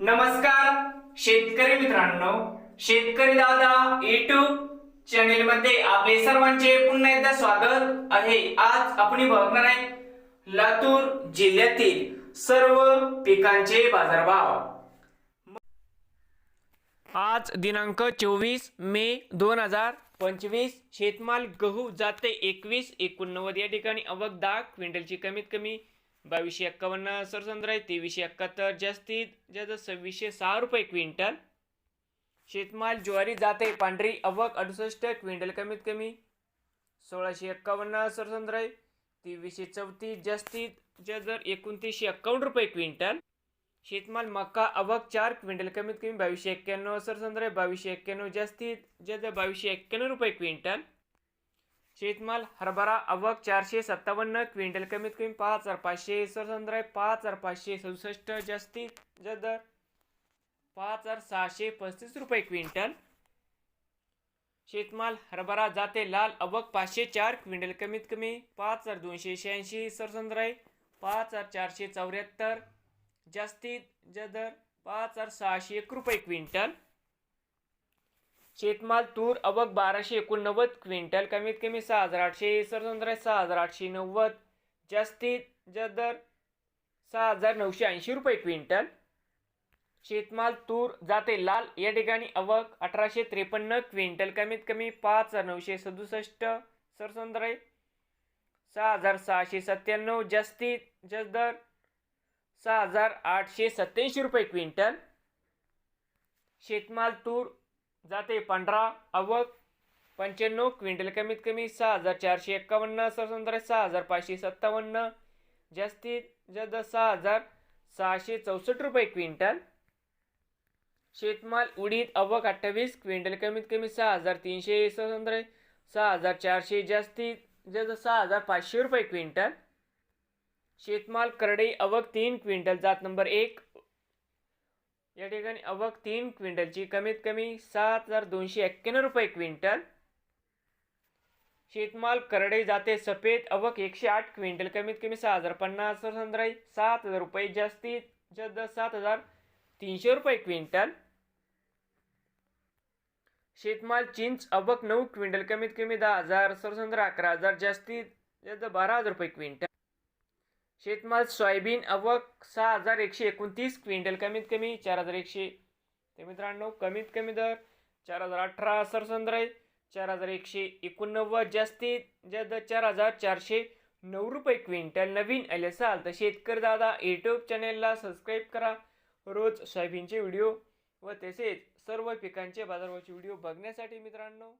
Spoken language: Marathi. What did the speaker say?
नमस्कार शेतकरी मित्रांनो. शेतकरी दादा युट्यूब चॅनेल मध्ये आपले सर्वांचे पुन्हा एकदा स्वागत आहे. आज आपण बघणार आहे लातूर जिल्ह्यातील सर्व पिकांचे बाजारभाव. आज दिनांक चोवीस मे दोन हजार पंचवीस शेतमाल गहू जाते एकवीस एकोणनव्वद या ठिकाणी अवघ दहा क्विंटलची कमीत कमी बावीसशे एक्कावन्न सरसंद्र आहे तेवीसशे एकाहत्तर जास्तीत जास्त सव्वीसशे सहा रुपये क्विंटल. शेतमाल ज्वारी जाते पांढरी अवक अडुसष्ट क्विंटल कमीत कमी सोळाशे एक्कावन्न सरसंद्र आहे तेवीसशे चौतीस जास्तीत जर एकोणतीसशे एक्कावन्न रुपये क्विंटल. शेतमाल मका अवक चार क्विंटल कमीत कमी बावीसशे एक्क्याण्णव सरसंद्राय बावीसशे एक्क्याण्णव जास्तीत जास्त बावीसशे एक्क्याण्णव रुपये क्विंटल. शेतमाल हरभरा अवक चारशे सत्तावन्न क्विंटल कमीत कमी पाच हजार पाचशे सरसंद्राय पाच हजार पाचशे सदुसष्ट जास्तीत जदर दर पाच हजार सहाशे पस्तीस रुपये क्विंटल. शेतमाल हरभरा जाते लाल अवक पाचशे चार क्विंटल कमीत कमी पाच हजार दोनशे शहाऐंशी सरसंद्र पाच हजार चारशे चौऱ्याहत्तर जास्तीत जदर दर पाच हजार सहाशे एक रुपये क्विंटल. शेतमाल तूर अवक बाराशे एकोणनव्वद क्विंटल कमीत कमी सहा हजार आठशे सरसंद्र सहा हजार आठशे नव्वद जास्तीत जास्त दर सहा हजार नऊशे ऐंशी रुपये क्विंटल. शेतमाल तूर जाते लाल या ठिकाणी अवक अठराशे त्रेपन्न क्विंटल कमीत कमी पाच हजार नऊशे सदुसष्ट सरसंद्र सहा हजार सहाशे सत्त्याण्णव जास्तीत जास्त दर सहा हजार आठशे सत्याऐंशी रुपये क्विंटल. शेतमाल तूर जाते पांढरा अवक पंच्याण्णव क्विंटल कमीत कमी सहा हजार चारशे एक्कावन्न सरसंद्र सहा हजार पाचशे सत्तावन्न जास्तीत जास्त सहा हजार सहाशे चौसष्ट रुपये क्विंटल. शेतमाल उडीद अवक अठ्ठावीस क्विंटल कमीत कमी सहा हजार तीनशे सरसंद्र सहा हजार चारशे जास्तीत जास्त सहा हजार पाचशे रुपये क्विंटल. शेतमाल करडई अवक तीन क्विंटल जात नंबर एक या ठिकाणी अवक तीन क्विंटलची कमीत कमी सात हजार दोनशे एक्क्याण्णव रुपये क्विंटल. शेतमाल करडे जाते सफेद अवक एकशे आठ क्विंटल कमीत कमी सहा हजार पन्नास संद्राई सात हजार रुपये जास्तीत जास्त सात हजार तीनशे रुपये क्विंटल. शेतमाल चिंच अवक नऊ क्विंटल कमीत कमी दहा हजार सरसंद्र अकरा हजार जास्तीत जास्त बारा हजार रुपये क्विंटल. शेतमाल सोयाबीन अवक सहा हजार एकशे एकोणतीस क्विंटल कमीत कमी चार हजार एकशे. ते मित्रांनो कमीत कमी दर चार हजार अठरा सरसंद्र चार हजार एकशे एकोणनव्वद जास्तीत जास्त चार हजार चारशे नऊ रुपये क्विंटल. नवीन आले असाल तर शेतकरी दादा यूट्यूब चॅनेलला सबस्क्राईब करा. रोज सोयाबीनचे व्हिडिओ व तसेच सर्व पिकांचे बाजारभावाचे व्हिडिओ बघण्यासाठी मित्रांनो.